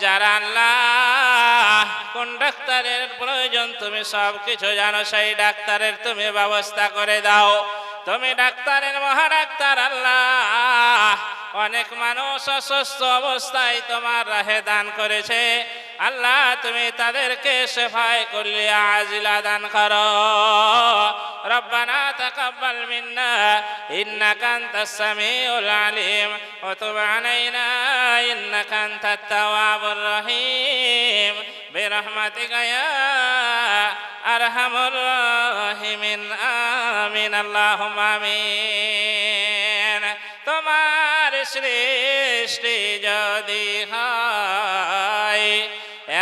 যারা আল্লাহ, কোন ডাক্তারের প্রয়োজন, তুমি সব কিছু জানো, সেই ডাক্তারের তুমি ব্যবস্থা করে দাও। তুমি ডাক্তারের মহা ডাক্তার আল্লাহ। অনেক মানুষ অসুস্থ অবস্থায় তোমার রাহে দান করেছে। আল্লাহ তুমি তাদেরকে সেফাই করলে আজিলা দান করো ربنا تقبل منا إنك أنت السميع العليم وتب علينا إنك أنت التواب الرحيم برحمتك يا أرحم الراحمين آمين اللهم آمين তোমার সৃষ্টি যদি হয়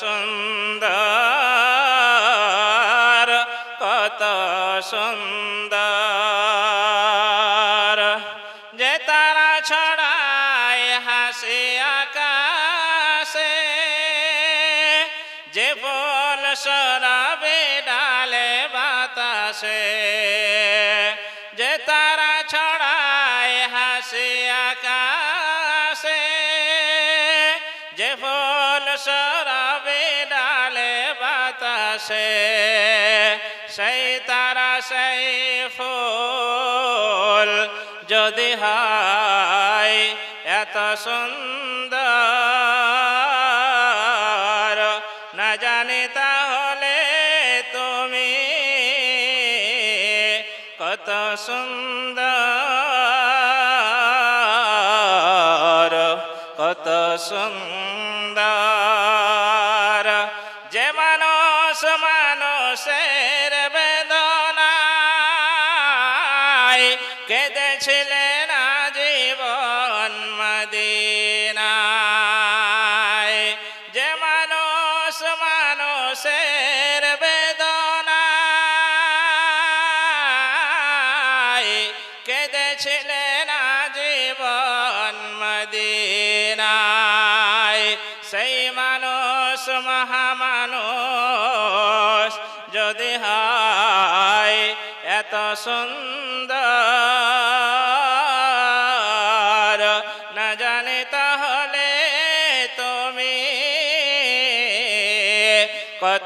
সুন্দর কত সুন্দর। যে তারা ছড়ায় হাসি আকাশে যে বল সরাবে ডালে বাতাসে বাতাসে সেই তারা সেই ফুল যদি হয় এত সুন্দর। না জানি তাহলে তুমি কত সুন্দর কত সুন্দর। মানুষের বেদনায় কেঁদেছিলেন জীবন মদিনায়। সেই মানুষ মহামানুষ যদি হয় এত সুন্দর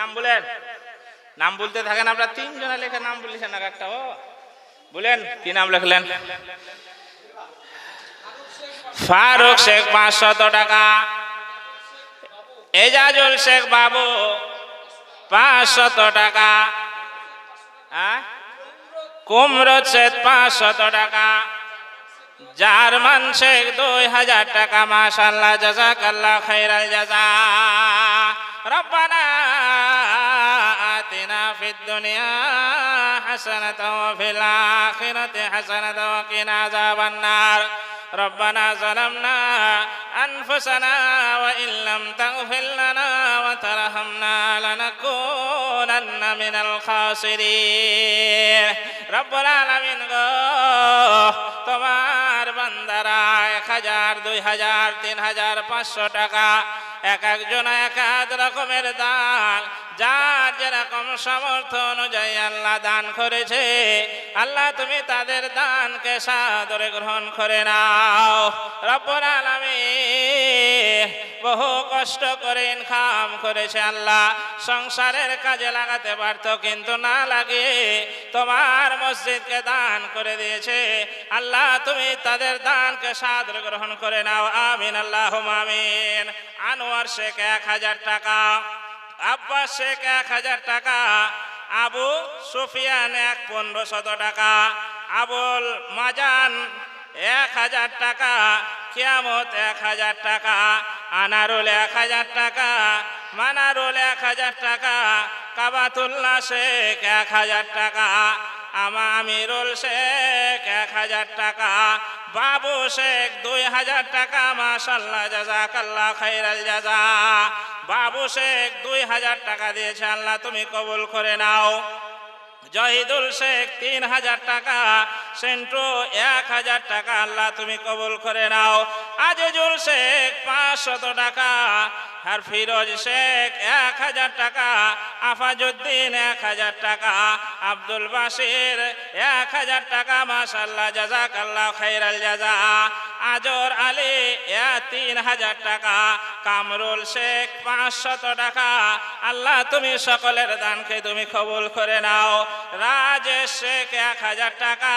নাম বলেন। নাম বলতে থাকেন আপনার তিনজনে লেখা নাম বলেছেন আর একটা, ও। বলেন, কি নাম লিখলেন? ফারুক শেখ পাঁচশত টাকা, এজাজুল শেখ বাবু পাঁচশত টাকা হ্যাঁ? কুমরত শেখ পাঁচশত টাকা জার্মান শেখ দুই হাজার টাকা মাশাল্লাহ জাজাকাল্লাহ খাইরাল জাজা রব্বানা আতিনা ফিদ দুনিয়া হাসানাতাও ওয়া ফিল আখিরাতি হাসানাতাও ওয়া কিনা আযাবান নার ربنا ظلمنا أنفسنا وإن لم تغفر لنا وترحمنا لنكونن من الخاسرين রব্বুল আলামিন গো, তোমার বান্দারা এক হাজার, দুই হাজার, তিন হাজার, পাঁচশো টাকা, এক একজন এক এক রকমের দান, যার যেরকম সামর্থ্য অনুযায়ী আল্লাহ দান করেছে, আল্লাহ তুমি তাদের দানকে সাদরে গ্রহণ করে নাও। রব্বুল আলামিন বহু কষ্ট করে ইনকাম করেছে আল্লাহ। সংসারের কাজে লাগাতে পারত, কিন্তু না লাগে তোমার মসজিদকে দান করে দিয়েছে। আল্লাহ, তুমি তাদের দানকে সাদর গ্রহণ করে নাও। আমিন আল্লাহ আমিন। আনোয়ার শেখ এক হাজার টাকা, আব্বাস শেখ এক হাজার টাকা, আবু সুফিয়ান এক পনেরো শত টাকা, আবুল মাজান এক হাজার টাকা, কিয়ামত এক হাজার টাকা আনারুল এক হাজার টাকা, মানারুল এক হাজার টাকা কাবাতুল্লাহ শেখ এক হাজার টাকা আমামিরুল শেখ এক হাজার টাকা, বাবু শেখ দুই হাজার টাকা মাশাল্লাহ জাজাকাল্লাহ খাইরাল জাজা বাবু শেখ দুই হাজার টাকা দিয়েছে, আল্লাহ তুমি কবুল করে নাও। জহিদুল শেখ তিন হাজার টাকা, সেন্টু এক হাজার টাকা, আল্লাহ তুমি কবুল করে নাও। আজিজুল শেখ, পাঁচশত টাকা। আর ফিরোজ শেখ, এক হাজার টাকা। আফাজুদ্দিন এক হাজার টাকা। আব্দুল বাসির এক হাজার টাকা। মাসাল্লাহ জাজাক আল্লাহ খাইরাল জাজা আজর আলী, এ তিন হাজার টাকা। কামরুল শেখ, পাঁচশত টাকা। আল্লাহ, তুমি সকলের দানকে তুমি কবুল করে নাও। রাজেশ শেখ, এক হাজার টাকা।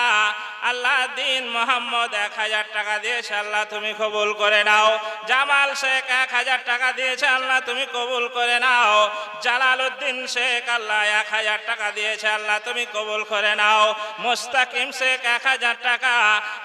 আল্লাহ, দিন মোহাম্মদ, এক হাজার টাকা দিয়েছে। আল্লাহ, তুমি কবুল করে নাও। জামাল শেখ এক হাজার টাকা দিয়েছে, আল্লাহ তুমি কবুল করে নাও। জালাল উদ্দিন শেখ আল্লাহ এক হাজার টাকা দিয়েছে, আল্লাহ তুমি কবুল করে নাও। মোস্তাকিম শেখ এক হাজার টাকা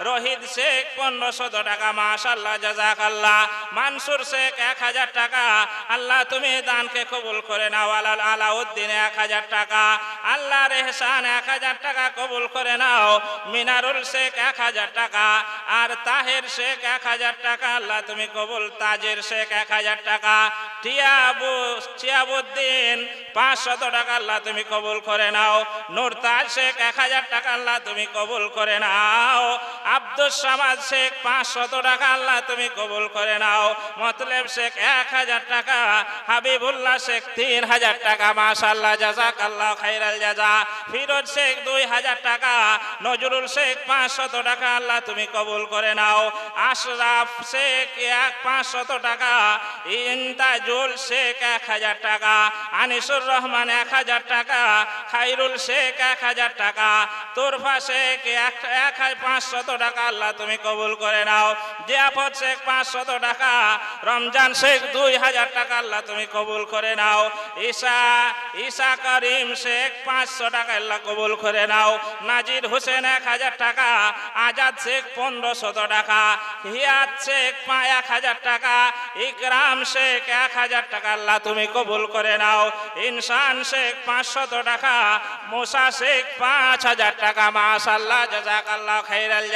রহিদ শেখ পনেরোশত টাকা মাশাল্লাহ জাজাক আল্লাহ মানসুর শেখ এক হাজার টাকা। আল্লাহ, তুমি দানকে কবুল করে নাও। আলাল আলাউদ্দিন এক হাজার টাকা। আল্লাহ রেহসান এক হাজার টাকা কবুল করে নাও। মিনারুল শেখ এক হাজার টাকা। আর তাহের শেখ এক হাজার টাকা। আল্লাহ, তুমি কবুল। তাজের শেখ এক হাজার টাকা। টিয়াবু, টিয়াবুদ্দিন, পাঁচশত টাকা। আল্লাহ, তুমি কবুল করে নাও। নুরতাজ শেখ এক হাজার টাকা। আল্লাহ, তুমি কবুল করে নাও। আব্দুল সামাদ শেখ পাঁচশত টাকা আল্লাহ তুমি কবুল করে নাও। মতলেব শেখ এক হাজার টাকা, হাবিবুল্লাহ শেখ তিন হাজার টাকা। মাশাল্লাহ জাজাক আল্লাহ খাইরাল জাজা ফিরোজ শেখ দুই হাজার টাকা, নজরুল শেখ পাঁচশত টাকা আল্লাহ তুমি কবুল করে নাও। আশরাফ শেখ এক পাঁচশত টাকা, ইন্তাজুল শেখ এক হাজার টাকা, আনিসুর রহমান এক হাজার টাকা, খাইরুল শেখ এক হাজার টাকা, তোরফা শেখ এক এক পাঁচশত টাকা আল্লাহ তুমি কবুল করে নাও। জিয়াফত শেখ পাঁচশত টাকা, রমজান শেখ দুই হাজার টাকা আল্লাহ তুমি কবুল করে নাও। ঈশা ঈশা করিম শেখ পাঁচশো টাকা আল্লাহ কবুল করে নাও। নাজির হোসেন এক হাজার টাকা, আজাদ শেখ পনেরো শত টাকা, হিয়াত শেখ এক হাজার টাকা, ইকরাম শেখ এক হাজার টাকা আল্লাহ তুমি কবুল করে নাও। ইনসান শেখ পাঁচশত টাকা, মোসা শেখ পাঁচ হাজার টাকা মাশাল্লাহ জাজাক আল্লাহ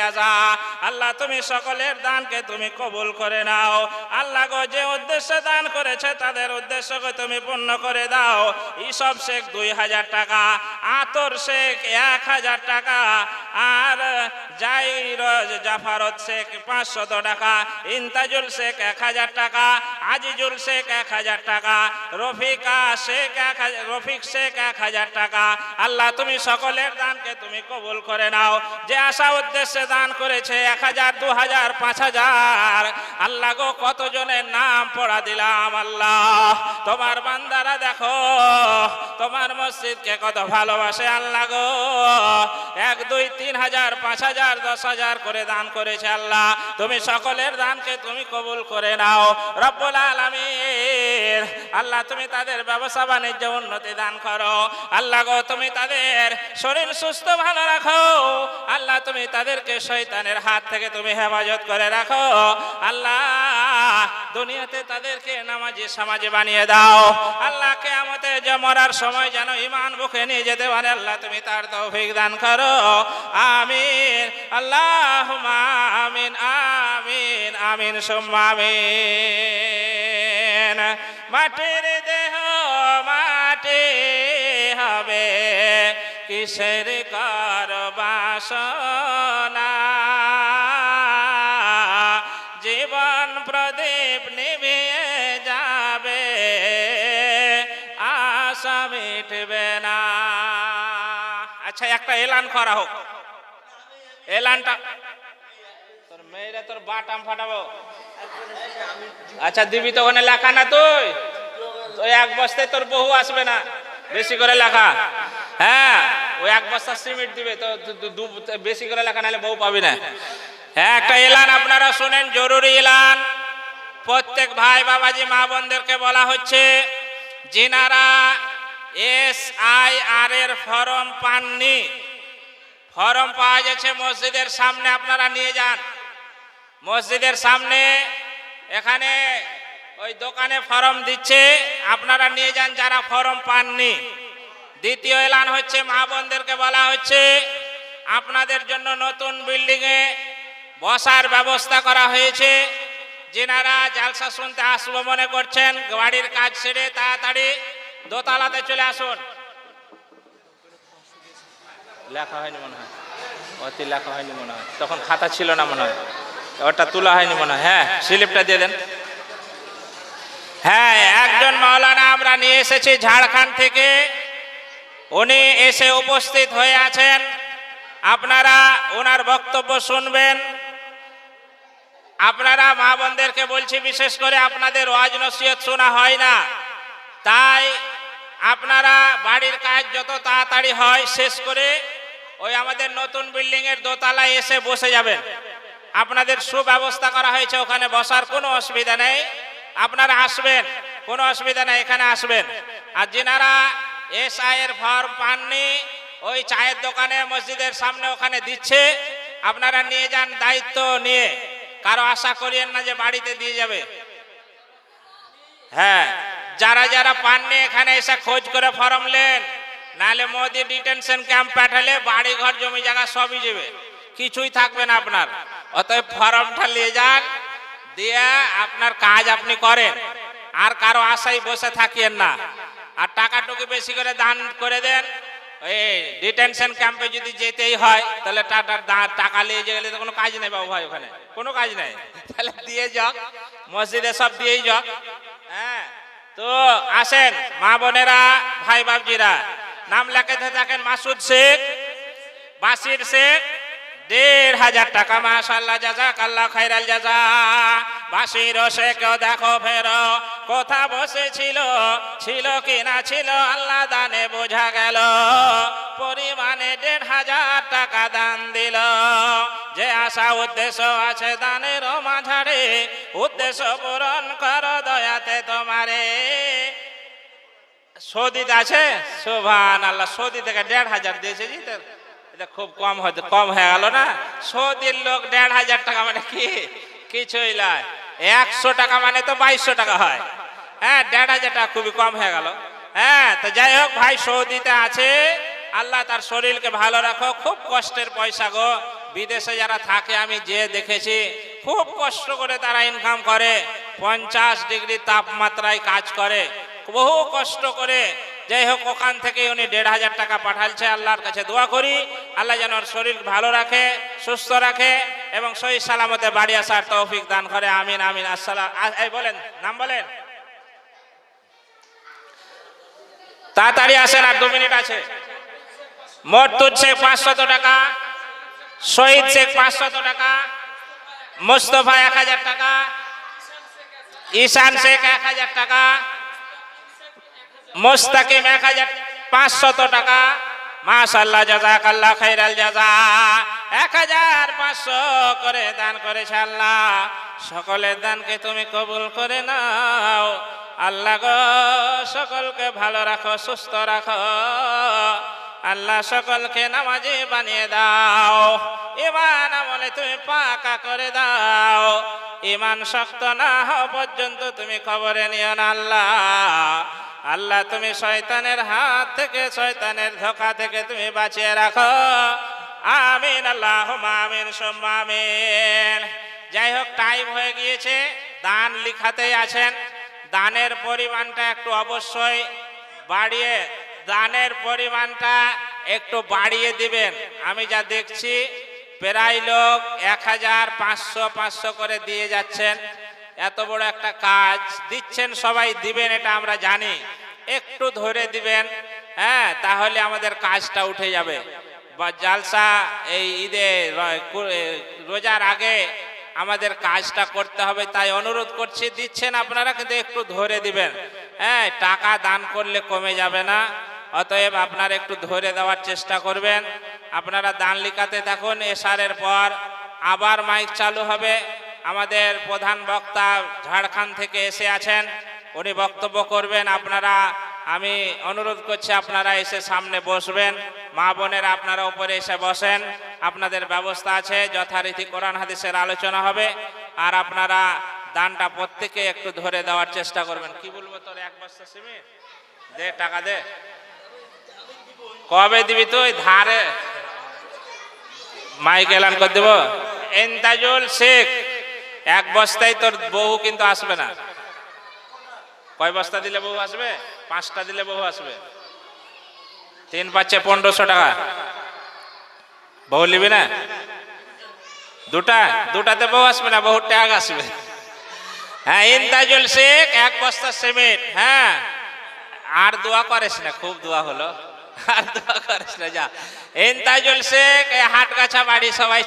খাইরাল জাজা আল্লাহ, তুমি সকলের দানকে তুমি কবুল করে নাও। আল্লাহ গো, যে উদ্দেশ্যে দান করেছে, তাদের উদ্দেশ্যকে তুমি পূর্ণ করে দাও। ইসব শেখ দুই হাজার টাকা, আতর শেখ এক হাজার টাকা, আর জাইরজ জাফারত শেখ পাঁচশত টাকা, ইন্তাজুল শেখ এক হাজার টাকা, আজিজুল শেখ এক হাজার টাকা, রফিকা শেখ এক হাজার, রফিক শেখ এক হাজার টাকা। আল্লাহ, তুমি সকলের দানকে তুমি কবুল করে নাও। যে আশা উদ্দেশ্যে দান করেছে এক হাজার দু হাজার পাঁচ হাজার। আল্লাহ গো কতজনের নাম পড়া দিলাম আল্লাহ। তোমার বান্দারা দেখো, তোমার মসজিদকে কত ভালোবাসে আল্লাহ গো। এক, দুই, তিন হাজার, পাঁচ হাজার, দশ হাজার করে দান করেছে আল্লাহ। তুমি সকলের দানকে তুমি কবুল করে নাও। রব্বুল আলামিন, আল্লাহ তুমি তাদের ব্যবসা বাণিজ্য উন্নতি দান করো। আল্লাহ গো, তুমি তাদের শরীর সুস্থ, ভালো রাখো। আল্লাহ তুমি তাদেরকে শয়তানের হাত থেকে তুমি হেফাজত করে রাখো। আল্লাহ, দুনিয়াতে তাদেরকে নামাজি সমাজে বানিয়ে দাও আল্লাহ কেয়ামতে যে মরার সময় যেন ইমান বুকে নিয়ে যেতে পারে, আল্লাহ তুমি তার তৌফিক দান করো। আমিন আল্লাহ আমিন আমিন আমিন, সুম্মা আমিন। মাটির দেহ মাটি হবে, কিসের কর বাসনা? জীবন প্রদীপ নিভিয়ে একটা এলান করা হোক। এলানটা তোর মেয়েরা তোর বাটাম ফাটাবো। আচ্ছা দিবি তো ওখানে লেখা না তুই? তো এক বস্তায় তোর বহু আসবে না। বেশি করে লেখা। হ্যাঁ ওই এক বস্তা সিমেন্ট দিবে, তো বেশি করে লেখা নাহলে বহু পাবি না। হ্যাঁ একটা এলান আপনারা শুনেন, জরুরি এলান। প্রত্যেক ভাই বাবাজি, মা বোনদেরকে বলা হচ্ছে যিনারা এস আই আর এর ফর্ম পাননি। ফর্ম পাওয়া যাচ্ছে মসজিদের সামনে, আপনারা নিয়ে যান। মসজিদের সামনে এখানে ওই দোকানে ফর্ম দিচ্ছে, আপনারা নিয়ে যান যারা ফর্ম পাননি। দ্বিতীয় এলান হচ্ছে, মা বোনদেরকে বলা হচ্ছে, আপনাদের জন্য নতুন বিল্ডিংয়ে বসার ব্যবস্থা করা হয়েছে। যেনারা জালসা শুনতে আসব মনে করছেন, গাড়ির কাজ ছেড়ে তাড়াতাড়ি দোতলাতে চলে আসুন। লেখা হয়নি মনে হয়। অতি লেখা হয়নি মনে হয়। তখন খাতা ছিল না মনে হয়। ওটা তোলা হয়নি মনে হয়। হ্যাঁ স্লিপটা দিয়ে দেন। হ্যাঁ একজন মাওলানা আমরা নিয়ে এসেছি ঝাড়খণ্ড থেকে। উনি এসে উপস্থিত হয়ে আছেন। আপনারা ওনার বক্তব্য শুনবেন। আপনারা মা বোনদেরকে বলছি, বিশেষ করে আপনাদের ওয়াজ নসিহত শোনা হয় না। তাই আপনারা বাড়ির কাজ যত তাড়াতাড়ি হয় শেষ করে ওই আমাদের নতুন বিল্ডিং এর দোতলায় এসে বসে যাবেন। আপনাদের সুব্যবস্থা করা হয়েছে, ওখানে বসার কোনো অসুবিধা নেই। আপনারা আসবেন, কোনো অসুবিধা নেই, এখানে আসবেন। আর যেনারা এস এর ফর্ম পাননি, ওই চায়ের দোকানে, মসজিদের সামনে ওখানে দিচ্ছে, আপনারা নিয়ে যান দায়িত্ব নিয়ে। কারও আশা করিয়েন না যে বাড়িতে দিয়ে যাবে। হ্যাঁ। যারা যারা পাননি এখানে এসে খোঁজ করে ফর্ম নেন। নাহলে মোদি ডিটেনশন ক্যাম্প পাঠালে বাড়ি ঘর জমি জায়গা সবই যাবে। কিছুই থাকবে না আপনার। অতএব ফর্মটা নিয়ে যান, দিয়ে আপনার কাজ আপনি করেন। আর কারও আশায় বসে থাকিয়েন না। আর টাকাটুকু বেশি করে দান করে দেন। এই ডিটেনশন ক্যাম্পে যদি যেতেই হয়, তাহলে টাটার টাকা নিয়ে গেলে তো কোনো কাজ নেই বাবু ভাই ওখানে। কোনো কাজ নেই। তাহলে দিয়ে যাক। মসজিদে সব দিয়েই যাক। হ্যাঁ। তো আসেন, মা বোনেরা, ভাই বাবজিরা নাম লেখাতে থাকেন মাসুদ শেখ, বাসির শেখ, দেড় হাজার টাকা মাশাল্লাহ জাজা কাল্লা খাইরাল জাজা। বাসির শেখও দেখো ফেরো, কোথা বসেছিল ছিল কি না ছিল, আল্লাহ দানে বোঝা গেল। পরিমাণে দেড় হাজার টাকা দান দিল। যে আশা, উদ্দেশ্য আছে দানের মাঝারে, উদ্দেশ্য পূরণ কর দয়াতে তোমারে। সৌদিত আছে? শোভান আল্লাহ সৌদি থেকে দেড় হাজার দিয়েছে জি এটা খুব কম হয়তো, কম হয়ে গেল না? সৌদির লোক দেড় হাজার টাকা মানে কি? কিছুই নয় একশো টাকা মানে তো বাইশশো টাকা হয়। হ্যাঁ দেড় হাজার টাকা খুবই কম হয়ে গেল। হ্যাঁ তো যাই হোক, ভাই সৌদিতে আছে। আল্লাহ তার শরীরকে ভালো রাখো, খুব কষ্টের পয়সা গো। বিদেশে যারা থাকে, আমি যে দেখেছি, খুব কষ্ট করে তারা ইনকাম করে। পঞ্চাশ ডিগ্রি তাপমাত্রায় কাজ করে। বহু কষ্ট করে। যাই হোক, ওখান থেকে উনি দেড় হাজার টাকা পাঠালছে, আল্লাহর কাছে দোয়া করি। আল্লাহ যেন ওর শরীর ভালো রাখে, সুস্থ রাখে এবং সহি সালামতে বাড়ি আসার তৌফিক দান করে। আমিন আমিন। আসসালাম বলেন, নাম বলেন। তাড়াতাড়ি আসেন আর দু মিনিট আছে। মর্তুদ শেখ পাঁচশত টাকা, শহীদ শেখ পাঁচশত টাকা, মুস্তফা এক হাজার টাকা, ঈশান শেখ এক হাজার টাকা, মোস্তাকিম এক হাজার পাঁচশত টাকা মাশাল্লাহ জাজাক আল্লাহ খাইরাল জাজা, এক হাজার পাঁচশো করে দান করেছে আল্লাহ। সকলের দানকে তুমি কবুল করে নাও। আল্লাহ গো, সকলকে ভালো রাখো, সুস্থ রাখো। আল্লাহ সকলকে নামাজি বানিয়ে দাও। ইমান আমলে তুমি পাকা করে দাও। ইমান শক্ত না হওয়া পর্যন্ত তুমি খবরে নিও না আল্লাহ। আল্লাহ, তুমি শয়তানের হাত থেকে, শয়তানের ধোকা থেকে তুমি বাঁচিয়ে রাখো। আমিন আল্লাহ আমিন সম্মামিন যাই হোক, টাইম হয়ে গিয়েছে, দান লিখাতেই আছেন। দানের পরিমাণটা একটু অবশ্যই বাড়িয়ে দানের পরিমাণটা একটু বাড়িয়ে দিবেন। আমি যা দেখছি, প্রায় লোক এক হাজার পাঁচশো পাঁচশো করে দিয়ে যাচ্ছেন। এত বড় একটা কাজ। দিচ্ছেন সবাই, দিবেন এটা আমরা জানি। একটু ধরে দিবেন হ্যাঁ তাহলে আমাদের কাজটা উঠে যাবে। বা জালসা এই ঈদে রোজার আগে আমাদের কাজটা করতে হবে, তাই অনুরোধ করছি, দিচ্ছেন আপনারা, কিন্তু একটু ধরে দিবেন। হ্যাঁ টাকা দান করলে কমে যাবে না। অতএব আপনারা একটু ধরে দেওয়ার চেষ্টা করবেন। আপনারা দান লিখাতে থাকুন এশারের পর আবার মাইক চালু হবে। আমাদের প্রধান বক্তা ঝাড়খণ্ড থেকে এসে আছেন, উনি বক্তব্য করবেন। আপনারা, আমি অনুরোধ করছি, আপনারা এসে সামনে বসবেন। মা বোনেরা আপনারা উপরে এসে বসেন। আপনাদের ব্যবস্থা আছে, যথারীতি কোরআন হাদিসের আলোচনা হবে। আর আপনারা দানটা প্রত্যেকে একটু ধরে দেওয়ার চেষ্টা করবেন। কি বলব তোর, এক বস্তা সিমেন্ট? দে, টাকা দে। কবে দিবি তুই? ধারে। মাইক এলান করে দেবো। এন্তাজুল শেখ, এক বস্তায় তোর বহু কিন্তু আসবে না। কয় বস্তা দিলে বহু আসবে? পাঁচটা দিলে বহু আসবে। তিন পাচ্ছে পনেরোশো টাকা। বহু নিবি না? দুটা? দুটাতে বহু আসবে না? বহু ট্যাগ আসবে। হ্যাঁ ইন্তাজুল শেখ, এক বস্তা সিমেন্ট। হ্যাঁ। আর দোয়া করিস না, খুব দোয়া হলো। বাড়ি সবাই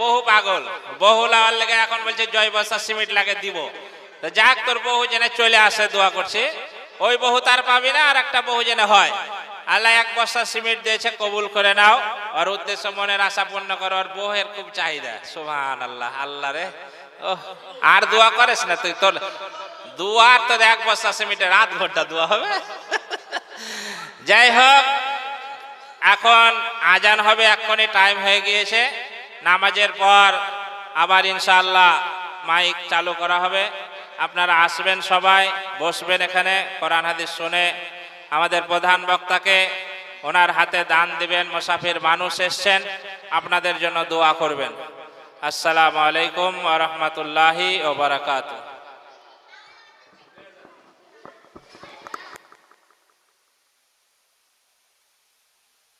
বহু পাগল লাওয়ার লেগে এখন বলছে জয় বস্তা লাগে দিব। যাক, তোর চলে আসে, দোয়া ওই তার পাবি না আর একটা হয়। আল্লাহ এক বস্তা সিমেন্ট দিয়েছে, কবুল করে নাও। আর উদ্দেশ্য মনের আশা পূর্ণ করো আর বউয়ের খুব চাহিদা। সুমান আল্লাহ আল্লাহ রে আর দোয়া করিস না তুই, তোর দুয়ার তো এক বস্তা সিমেন্টে রাত ভরটা দোয়া হবে। যাই হোক এখন আজান হবে, এক্ষুনি টাইম হয়ে গিয়েছে। নামাজের পর আবার ইনশাআল্লাহ মাইক চালু করা হবে। আপনারা আসবেন সবাই, বসবেন এখানে, কোরআন হাদিস শুনে। আমাদের প্রধান বক্তাকে ওনার হাতে দান দিবেন, মুসাফির মানুষ এসছেন, আপনাদের জন্য দোয়া করবেন। আসসালামু আলাইকুম ওয়া রাহমাতুল্লাহি ওয়া বারাকাতুহু।